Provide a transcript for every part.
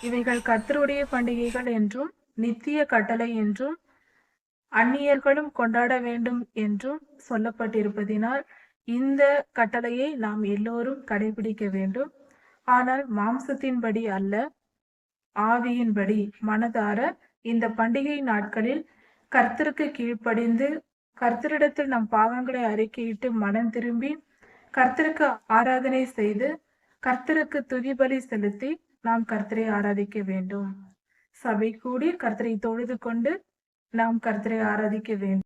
இவைகள் கர்த்தருடைய பண்டிகைகள் என்றும் நித்திய கட்டளை என்றும் அந்நியர்களும் கொண்டாட வேண்டும் என்றும் சொல்லப்பட்டிருப்பதினால் இந்த கட்டளையை நாம் எல்லோரும் கடைபிடிக்க வேண்டும். ஆனால் மாம்சத்தின்படி அல்ல ஆவியின்படி மனதார இந்த பண்டிகை நாட்களில் கர்த்தருக்கு கீழ்ப்படிந்து கர்த்தரிடத்தில் நம் பாவங்களை அறிக்கையிட்டு மனம் திரும்பி கர்த்தருக்கு ஆராதனை செய்து கர்த்தருக்கு துதிபலி செலுத்தி நாம் கர்த்தரை ஆராதிக்க வேண்டும். சபை கூடி கர்த்தரை தொழுது கொண்டு நாம் கர்த்தரை ஆராதிக்க வேண்டும்.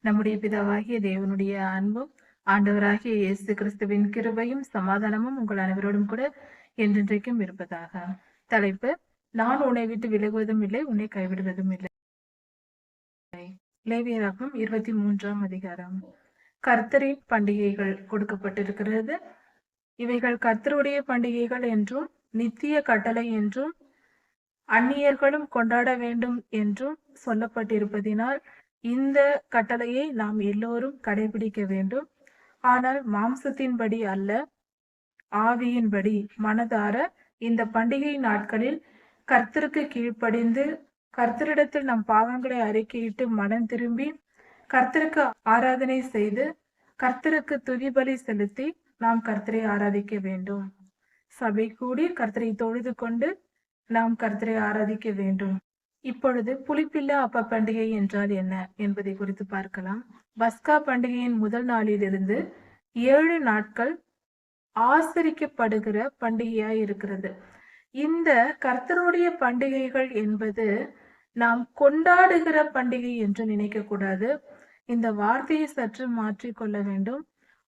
நம்முடைய பிதாவாகிய தேவனுடைய அன்பும் ஆண்டவராகிய இயேசு கிறிஸ்துவின் கிருபையும் சமாதானமும் உங்கள் அனைவரோடும் கூட என்றென்றைக்கும் இருப்பதாக. தலைப்பு நான் உன்னை விட்டு விலகுவதும் இல்லை உன்னை கைவிடுவதும் இல்லை. லேவியராகும் இருபத்தி மூன்றாம் அதிகாரம். கர்த்தரின் பண்டிகைகள் கொடுக்கப்பட்டிருக்கிறது. இவைகள் கர்த்தருடைய பண்டிகைகள் என்றும் நித்திய கட்டளை என்றும் அந்நியர்களும் கொண்டாட வேண்டும் என்றும் சொல்லப்பட்டிருப்பதினால் இந்த கட்டளையை நாம் எல்லோரும் கடைபிடிக்க வேண்டும். ஆனால் மாம்சத்தின்படி அல்ல ஆவியின்படி மனதார இந்த பண்டிகை நாட்களில் கர்த்தருக்கு கீழ்ப்படிந்து கர்த்தரிடத்தில் நம் பாவங்களை அறிக்கையிட்டு மனம் திரும்பி கர்த்தருக்கு ஆராதனை செய்து கர்த்தருக்கு துதிபலி செலுத்தி நாம் கர்த்தரை ஆராதிக்க வேண்டும். சபை கூடி கர்த்தரை தொழுது கொண்டு நாம் கர்த்தரை ஆராதிக்க வேண்டும். இப்பொழுது புளிப்பில்லா அப்ப பண்டிகை என்றால் என்ன என்பதை குறித்து பார்க்கலாம். பஸ்கா பண்டிகையின் முதல் நாளிலிருந்து ஏழு நாட்கள் ஆசரிக்கப்படுகிற பண்டிகையாய் இருக்கிறது. இந்த கர்த்தருடைய பண்டிகைகள் என்பது நாம் கொண்டாடுகிற பண்டிகை என்று நினைக்க கூடாது இந்த வார்த்தையை சற்று மாற்றிக்கொள்ள வேண்டும்.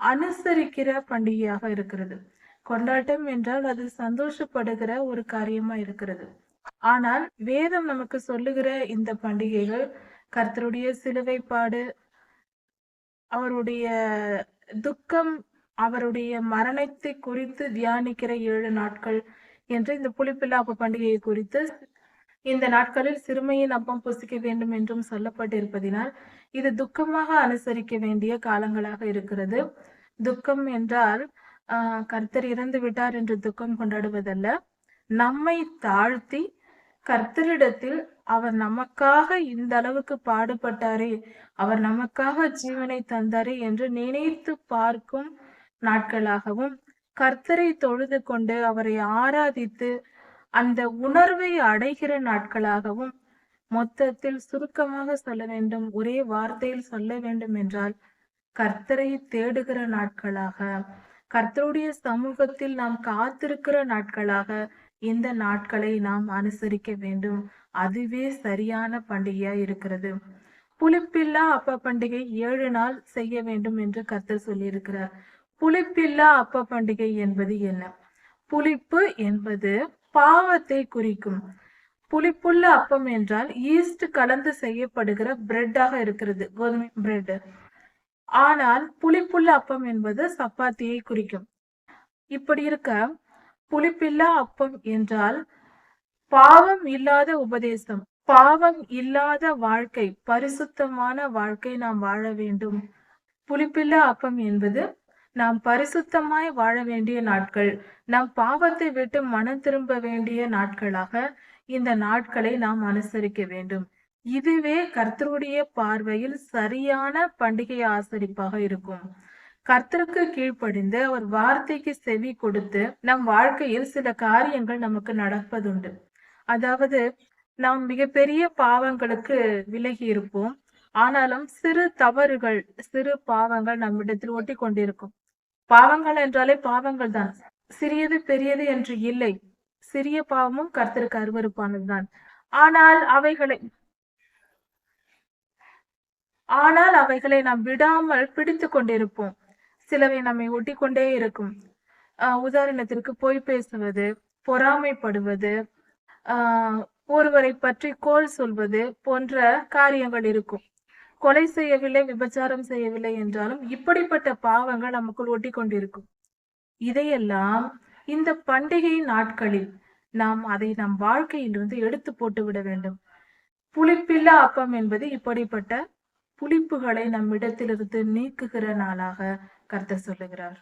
அனுசரிக்கிற பண்டிகையாக இருக்கிறது. கொண்டாட்டம் என்றால் அது சந்தோஷப்படுகிற ஒரு காரியமா இருக்கிறது. ஆனால் வேதம் நமக்கு சொல்லுகிற இந்த பண்டிகைகள் கர்த்தருடைய சிலுவைப்பாடு அவருடைய துக்கம் அவருடைய மரணத்தை குறித்து தியானிக்கிற ஏழு நாட்கள் என்று இந்த புளிப்பில்லாப்பு பண்டிகையை குறித்து இந்த நாட்களில் சிறுமையின் அப்பம் புசிக்க வேண்டும் என்றும் சொல்லப்பட்டிருப்பதினால் இது துக்கமாக அனுசரிக்க வேண்டிய காலங்களாக இருக்கிறது. துக்கம் என்றால் கர்த்தர் இறந்து விட்டார் என்று துக்கம் கொண்டாடுவதல்ல. நம்மை தாழ்த்தி கர்த்தரிடத்தில் அவர் நமக்காக இந்த அளவுக்கு பாடுபட்டாரே அவர் நமக்காக ஜீவனை தந்தாரே என்று நினைத்து பார்க்கும் நாட்களாகவும் கர்த்தரை தொழுது கொண்டு அவரை ஆராதித்து அந்த உணர்வை அடைகிற நாட்களாகவும் மொத்தத்தில் சுருக்கமாக சொல்ல வேண்டும். ஒரே வார்த்தையில் சொல்ல வேண்டும் என்றால் கர்த்தரை தேடுகிற நாட்களாக கர்த்தருடைய சமூகத்தில் நாம் காத்திருக்கிற நாட்களாக இந்த நாட்களை நாம் அனுசரிக்க வேண்டும். அதுவே சரியான பண்டிகையா இருக்கிறது. புளிப்பில்லா அப்ப பண்டிகை ஏழு நாள் செய்ய வேண்டும் என்று கர்த்தர் சொல்லியிருக்கிறார். புளிப்பில்லா அப்ப பண்டிகை என்பது என்ன? புளிப்பு என்பது பாவத்தை குறிக்கும். புளிப்புள்ள அப்பம் என்றால் ஈஸ்ட் கலந்து செய்யப்படுகிற பிரெட்டாக இருக்கிறது. கோதுமை பிரெட் ஆனால் புளிப்புள்ள அப்பம் என்பது சப்பாத்தியை குறிக்கும். இப்படி இருக்க புளிப்பில்லா அப்பம் என்றால் பாவம் இல்லாத உபதேசம் பாவம் இல்லாத வாழ்க்கை பரிசுத்தமான வாழ்க்கை நாம் வாழ வேண்டும். புளிப்பில்லா அப்பம் என்பது நாம் பரிசுத்தமாய் வாழ வேண்டிய நாட்கள் நாம் பாவத்தை விட்டு மனம் திரும்ப வேண்டிய நாட்களாக இந்த நாட்களை நாம் அனுசரிக்க வேண்டும். இதுவே கர்த்தருடைய பார்வையில் சரியான பண்டிகை ஆசரிப்பாக இருக்கும். கர்த்தருக்கு கீழ்ப்படிந்து அவர் வார்த்தைக்கு செவி கொடுத்து நம் வாழ்க்கையில் சில காரியங்கள் நமக்கு நடப்பதுண்டு. அதாவது நாம் மிகப்பெரிய பாவங்களுக்கு விலகி இருப்போம். ஆனாலும் சிறு தவறுகள் சிறு பாவங்கள் நம்மிடத்தில் ஒட்டி கொண்டிருக்கும். பாவங்கள் என்றாலே பாவங்கள் தான். சிறியது பெரியது என்று இல்லை. சிறிய பாவமும் கர்த்தருக்கு அருவறுப்பானதுதான் ஆனால் அவைகளை ஆனால் அவைகளை நாம் விடாமல் பிடித்து கொண்டிருப்போம். சிலவை நம்மை ஒட்டி கொண்டே இருக்கும் உதாரணத்திற்கு பொய் பேசுவது பொறாமைப்படுவது ஆஹ் ஒருவரை பற்றி கோல் சொல்வது போன்ற காரியங்கள் இருக்கும். கொலை செய்யவில்லை விபச்சாரம் செய்யவில்லை என்றாலும் இப்படிப்பட்ட பாவங்கள் நமக்குள் ஒட்டி கொண்டிருக்கும் இதையெல்லாம் இந்த பண்டிகை நாட்களில் நாம் அதை நம் வாழ்க்கையிலிருந்து எடுத்து போட்டு விட வேண்டும். புளிப்பில்லா அப்பம் என்பது இப்படிப்பட்ட புளிப்புகளை நம்மிடத்திலிருந்து நீக்குகிற நாளாக கர்த்தர் சொல்லுகிறார்.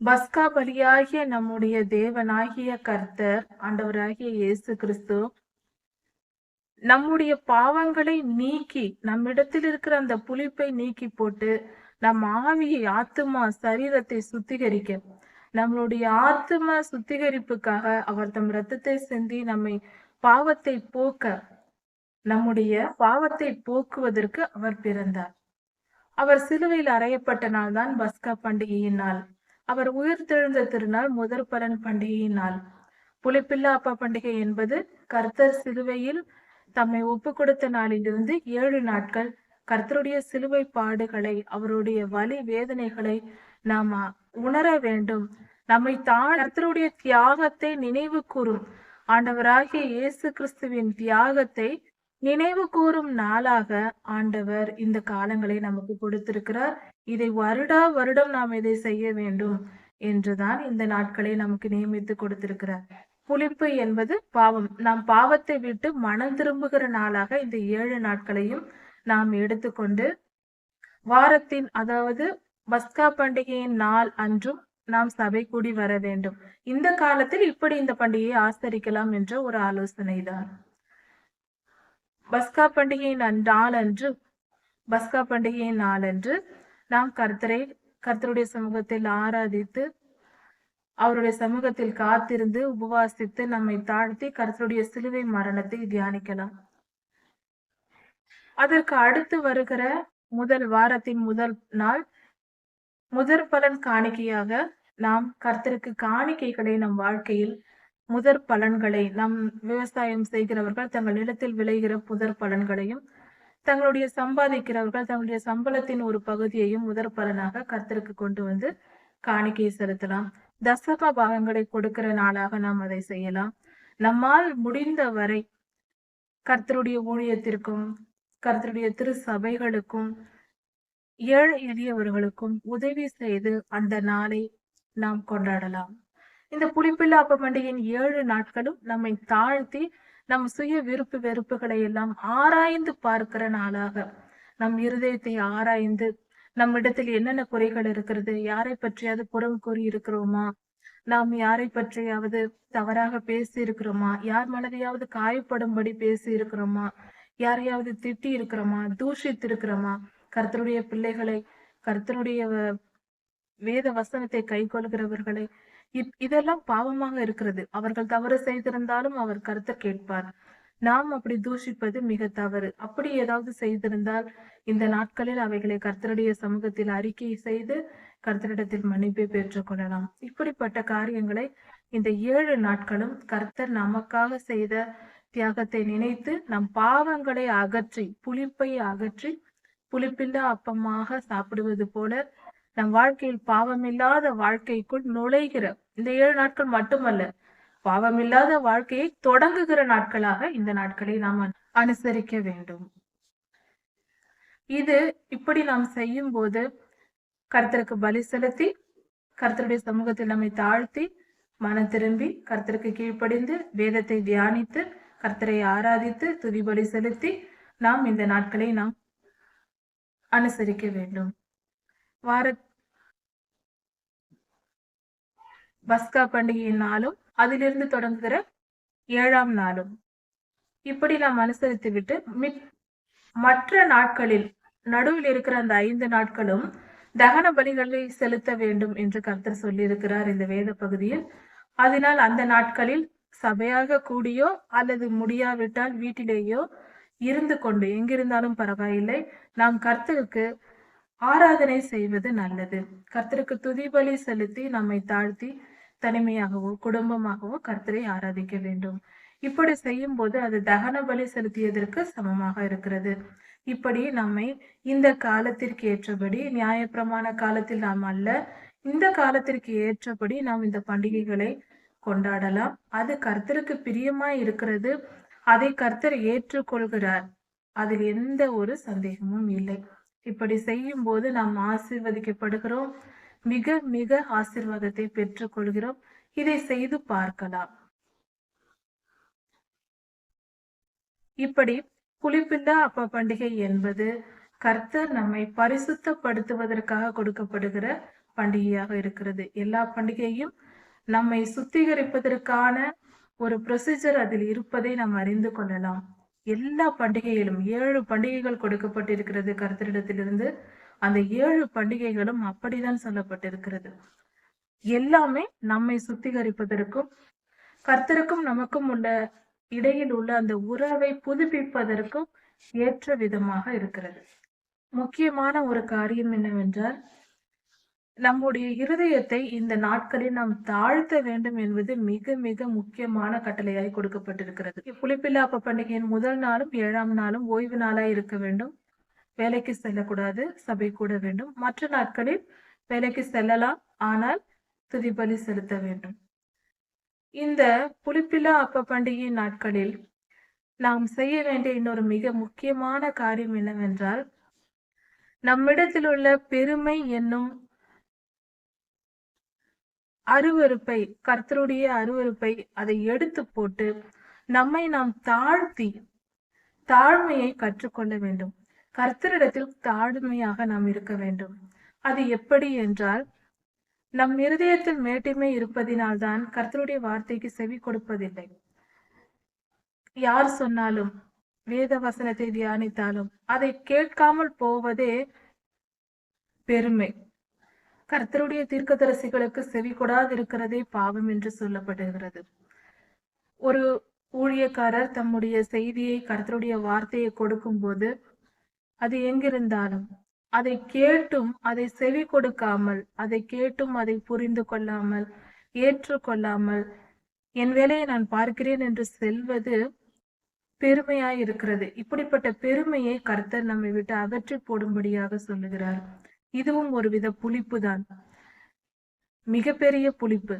பஸ்கா பலியாகிய நம்முடைய தேவனாகிய கர்த்தர் ஆண்டவராகிய இயேசு கிறிஸ்து நம்முடைய பாவங்களை நீக்கி நம்மிடத்தில் இருக்கிற அந்த புளிப்பை நீக்கி போட்டு நம் ஆவியை ஆத்துமா சரீரத்தை சுத்திகரிக்க நம்மளுடைய ஆத்தும சுத்திகரிப்புக்காக அவர் தம் ரத்தத்தை சிந்தி நம்மை பாவத்தை போக்க நம்முடைய பாவத்தை போக்குவதற்கு அவர் பிறந்தார். அவர் சிலுவையில் அறையப்பட்ட நாள் தான் பஸ்கா பண்டிகையின் நாள். அவர் உயிர்த்தெழுந்த திருநாள் முதற் பலன் பண்டிகையின் நாள். புளிப்பில்லா அப்பா பண்டிகை என்பது கர்த்தர் சிலுவையில் தம்மை ஒப்பு கொடுத்த நாளிலிருந்து ஏழு நாட்கள் கர்த்தருடைய சிலுவை பாடுகளை அவருடைய வலி வேதனைகளை நாம் உணர வேண்டும். நம்மை தான் கர்த்தருடைய தியாகத்தை நினைவு கூறும். ஆண்டவராகிய இயேசு கிறிஸ்துவின் தியாகத்தை நினைவு கூறும் நாளாக ஆண்டவர் இந்த காலங்களை நமக்கு கொடுத்திருக்கிறார். இதை வருடா வருடம் நாம் இதை செய்ய வேண்டும் என்றுதான் இந்த நாட்களை நமக்கு நியமித்து கொடுத்திருக்கிறார். புளிப்பு என்பது பாவம். நாம் பாவத்தை விட்டு மனம் திரும்புகிற நாளாக இந்த ஏழு நாட்களையும் நாம் எடுத்துக்கொண்டு வாரத்தின் அதாவது பஸ்கா பண்டிகையின் நாள் அன்றும் நாம் சபை கூடி வர வேண்டும். இந்த காலத்தில் இப்படி இந்த பண்டிகையை ஆசரிக்கலாம் என்ற ஒரு ஆலோசனை தான் பஸ்கா பண்டிகையின் நாளன்று பஸ்கா பண்டிகையின் நாளன்று நாம் கர்த்தரை கர்த்தருடைய சமூகத்தில் ஆராதித்து அவருடைய சமூகத்தில் காத்திருந்து உபவாசித்து நம்மை தாழ்த்தி கர்த்தருடைய சிலுவை மரணத்தை தியானிக்கலாம். அதற்கு அடுத்து வருகிற முதல் வாரத்தின் முதல் நாள் முதற் பலன் காணிக்கையாக நாம் கர்த்தருக்கு காணிக்கைகளை நம் வாழ்க்கையில் முதற் பலன்களை நம் விவசாயம் செய்கிறவர்கள் தங்கள் நிலத்தில் விளைகிற புதர் பலன்களையும் தங்களுடைய சம்பாதிக்கிறவர்கள் தங்களுடைய சம்பளத்தின் ஒரு பகுதியையும் முதற் பலனாக கர்த்தருக்கு கொண்டு வந்து காணிக்கை செலுத்தலாம். தசம பாகங்களை கொடுக்கிற நாளாக நாம் அதை செய்யலாம். நம்மால் முடிந்த வரை கர்த்தருடைய ஊழியத்திற்கும் கர்த்தருடைய திரு சபைகளுக்கும் ஏழை எளியவர்களுக்கும் உதவி செய்து அந்த நாளை நாம் கொண்டாடலாம். இந்த புளிப்பில்லாப்ப பண்டிகையின் ஏழு நாட்களும் நம்மை தாழ்த்தி நம் சுய விருப்பு வெறுப்புகளை எல்லாம் ஆராய்ந்து பார்க்கிற நாளாக. நம் இருதயத்தை ஆராய்ந்து நம்மிடத்தில் என்னென்ன குறைகள் இருக்கிறது யாரை பற்றியாவது புறம் கூறி இருக்கிறோமா நாம் யாரை பற்றியாவது தவறாக பேசி இருக்கிறோமா யார் மனதையாவது காயப்படும்படி பேசி இருக்கிறோமா யாரையாவது திட்டி இருக்கிறோமா தூஷித்து இருக்கிறோமா கர்த்தருடைய பிள்ளைகளை கர்த்தருடைய வேத வசனத்தை கை கொள்கிறவர்களை இதெல்லாம் பாவமாக இருக்கிறது. அவர்கள் தவறு செய்திருந்தாலும் அவர் கருத்தை கேட்பார். நாம் அப்படி தூஷிப்பது மிக தவறு. அப்படி ஏதாவது செய்திருந்தால் இந்த நாட்களில் அவைகளை கர்த்தருடைய சமூகத்தில் அறிக்கை செய்து கர்த்தரிடத்தில் மன்னிப்பை பெற்றுக் கொள்ளலாம். இப்படிப்பட்ட காரியங்களை இந்த ஏழு நாட்களும் கர்த்தர் நமக்காக செய்த தியாகத்தை நினைத்து நம் பாவங்களை அகற்றி புளிப்பை அகற்றி புளிப்பில்லா அப்பமாக சாப்பிடுவது போல நம் வாழ்க்கையில் பாவமில்லாத வாழ்க்கைக்குள் நுழைகிற இந்த ஏழு நாட்கள் மட்டுமல்ல பாவமில்லாத வாழ்க்கையை தொடங்குகிற நாட்களாக இந்த நாட்களை நாம் அனுசரிக்க வேண்டும். இது இப்படி நாம் செய்யும் போது கர்த்தருக்கு பலி செலுத்தி கர்த்தருடைய சமூகத்தில் நம்மை தாழ்த்தி மனம் திரும்பி கர்த்தருக்கு கீழ்ப்படிந்து வேதத்தை தியானித்து கர்த்தரை ஆராதித்து துதி பலி செலுத்தி நாம் இந்த நாட்களை நாம் அனுசரிக்க வேண்டும். வார பஸ்கா பண்டிகையின் நாளும் அதிலிருந்து தொடங்குகிற ஏழாம் நாளும். இப்படி நாம் அனுசரித்து விட்டு மற்ற நாட்களில் நடுவில் இருக்கிற அந்த ஐந்து நாட்களும் தகன பலிகளை செலுத்த வேண்டும் என்று கர்த்தர் சொல்லியிருக்கிறார் இந்த வேத பகுதியில். அதனால் அந்த நாட்களில் சபையாக கூடியோ அல்லது முடியாவிட்டால் வீட்டிலேயோ இருந்து கொண்டு எங்கிருந்தாலும் பரவாயில்லை. நாம் கர்த்தருக்கு ஆராதனை செய்வது நல்லது. கர்த்தருக்கு துதிபலி செலுத்தி நம்மை தாழ்த்தி தனிமையாகவோ குடும்பமாகவோ கர்த்தரை ஆராதிக்க வேண்டும். இப்படி செய்யும் போது அது தகன பலி செலுத்தியதற்கு சமமாக இருக்கிறது. இப்படி நம்மை இந்த காலத்திற்கு ஏற்றபடி நியாயப்பிரமாண காலத்தில் நாம் அல்ல இந்த காலத்திற்கு ஏற்றபடி நாம் இந்த பண்டிகைகளை கொண்டாடலாம். அது கர்த்தருக்கு பிரியமாய் இருக்கிறது. அதை கர்த்தர் ஏற்றுக்கொள்கிறார். அதில் எந்த ஒரு சந்தேகமும் இல்லை. இப்படி செய்யும் போது நாம் ஆசிர்வதிக்கப்படுகிறோம். மிக மிக ஆசிர்வாதத்தை பெற்றுக்கொள்கிறோம். இதை செய்து பார்க்கலாம். இப்படி புளிப்பில்லா அப்ப பண்டிகை என்பது கர்த்தர் நம்மை பரிசுத்தப்படுத்துவதற்காக கொடுக்கப்படுகிற பண்டிகையாக இருக்கிறது. எல்லா பண்டிகையும் நம்மை சுத்திகரிப்பதற்கான ஒரு ப்ரொசீஜர் அதில் இருப்பதை நாம் அறிந்து கொள்ளலாம். எல்லா பண்டிகையிலும் ஏழு பண்டிகைகள் கொடுக்கப்பட்டிருக்கிறது கருத்தரிடத்திலிருந்து. அந்த ஏழு பண்டிகைகளும் அப்படிதான் சொல்லப்பட்டிருக்கிறது. எல்லாமே நம்மை சுத்திகரிப்பதற்கும் கர்த்தருக்கும் நமக்கும் உள்ள இடையில் உள்ள அந்த உறவை புதுப்பிப்பதற்கும் ஏற்ற விதமாக இருக்கிறது. முக்கியமான ஒரு காரியம் என்னவென்றால் நம்முடைய இருதயத்தை இந்த நாட்களில் நாம் தாழ்த்த வேண்டும் என்பது மிக மிக முக்கியமான கட்டளையாய் கொடுக்கப்பட்டிருக்கிறது. புளிப்பில்லாப்ப பண்டிகையின் முதல் நாளும் ஏழாம் நாளும் ஓய்வு நாளாய் இருக்க வேண்டும். வேலைக்கு செல்லக்கூடாது சபை கூட வேண்டும். மற்ற நாட்களில் வேலைக்கு செல்லலாம் ஆனால் துதிபலி செலுத்த வேண்டும். இந்த புளிப்பில்லா அப்ப பண்டிகையின் நாட்களில் நாம் செய்ய வேண்டிய இன்னொரு மிக முக்கியமான காரியம் என்னவென்றால் நம்மிடத்தில் உள்ள பெருமை என்னும் அருவருப்பை கர்த்தருடைய அருவருப்பை அதை எடுத்து போட்டு நம்மை நாம் தாழ்த்தி தாழ்மையை கற்றுக்கொள்ள வேண்டும். கர்த்தரிடத்தில் தாழ்மையாக நாம் இருக்க வேண்டும். அது எப்படி என்றால் நம் இருதயத்தில் மேட்டிமை இருப்பதினால்தான் கர்த்தருடைய வார்த்தைக்கு செவி கொடுப்பதில்லை. யார் சொன்னாலும் வேத வசனத்தை தியானித்தாலும் அதை கேட்காமல் போவதே பெருமை. கர்த்தருடைய தீர்க்கதரிசிகளுக்கு செவி கொடாதிருக்கிறதே பாவம் என்று சொல்லப்படுகிறது. ஒரு ஊழியக்காரர் தம்முடைய செய்தியை கர்த்தருடைய வார்த்தையை கொடுக்கும் போது அது எங்கிருந்தாலும் அதை கேட்டும் அதை செவி கொடுக்காமல் அதை கேட்டும் அதை புரிந்து கொள்ளாமல் ஏற்றுக்கொள்ளாமல் என் வேலையை நான் பார்க்கிறேன் என்று செல்வது பெருமையாய் இருக்கிறது. இப்படிப்பட்ட பெருமையை கர்த்தர் நம்மை விட்டு அகற்றி போடும்படியாக சொல்லுகிறார். இதுவும் ஒருவித புளிப்பு தான். மிகப்பெரிய புளிப்பு.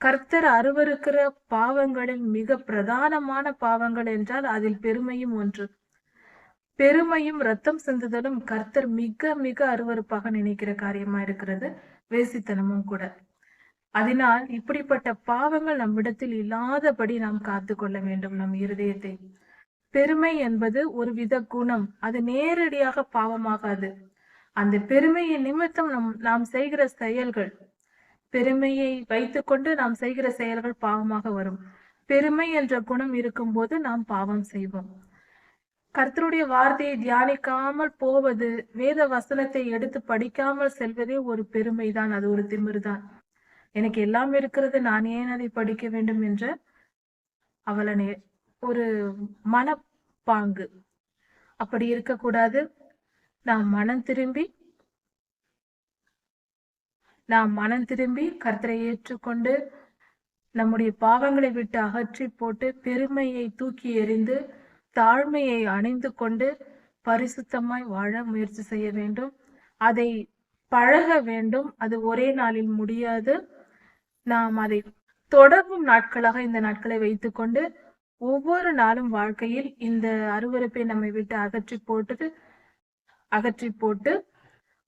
கர்த்தர் அருவருக்கிற பாவங்களில் மிக பிரதானமான பாவங்கள் என்றால் அதில் பெருமையும் ஒன்று. பெருமையும் ரத்தம் சிந்துதலும் கர்த்தர் மிக மிக அருவருப்பாக நினைக்கிற காரியமா இருக்கிறது. வேசித்தனமும் கூட. அதனால் இப்படிப்பட்ட பாவங்கள் நம்மிடத்தில் இல்லாதபடி நாம் காத்து கொள்ள வேண்டும் நம் இருதயத்தை. பெருமை என்பது ஒரு வித குணம். அது நேரடியாக பாவமாகாது. அந்த பெருமையின் நிமித்தம் நம் நாம் செய்கிற செயல்கள். பெருமையை வைத்துக்கொண்டு நாம் செய்கிற செயல்கள் பாவமாக வரும். பெருமை என்ற குணம் இருக்கும்போது நாம் பாவம் செய்வோம். கர்த்தருடைய வார்த்தையை தியானிக்காமல் போவது வேத வசனத்தை எடுத்து படிக்காமல் செல்வதே ஒரு பெருமைதான். அது ஒரு திமிர்தான். எனக்கு எல்லாம் இருக்கிறது நான் ஏன் அதை படிக்க வேண்டும் என்ற அவளனே ஒரு மனப்பாங்கு. அப்படி இருக்கக்கூடாது. நாம் மனம் திரும்பி நாம் மனம் திரும்பி கர்த்தரை ஏற்றுக்கொண்டு நம்முடைய பாவங்களை விட்டு அகற்றி போட்டு பெருமையை தூக்கி எறிந்து தாழ்மையை அணிந்து கொண்டு பரிசுத்தமாய் வாழ முயற்சி செய்ய வேண்டும். அதை பழக வேண்டும். அது ஒரே நாளில் முடியாது. நாம் அதை தொடங்கும் நாட்களாக இந்த நாட்களை வைத்துக்கொண்டு ஒவ்வொரு நாளும் வாழ்க்கையில் இந்த அருவருப்பை நம்மை விட்டு அகற்றி போட்டு அகற்றி போட்டு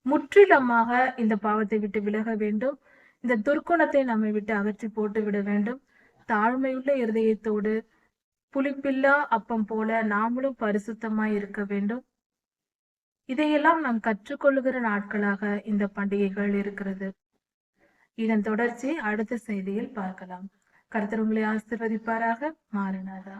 முற்றிலுமாக இந்த பாவத்தை விட்டு விலக வேண்டும். இந்த துர்க்குணத்தை நம்மை விட்டு அகற்றி போட்டு விட வேண்டும். தாழ்மையுள்ள இருதயத்தோடு புளிப்பில்லா அப்பம் போல நாமளும் பரிசுத்தமாய் இருக்க வேண்டும். இதையெல்லாம் நாம் கற்றுக்கொள்ளுகிற நாட்களாக இந்த பண்டிகைகள் இருக்கிறது. இதன் தொடர்ச்சி அடுத்த செய்தியில் பார்க்கலாம். கருத்தர் உங்களை ஆசிர்வதிப்பாராக. மாறினாரா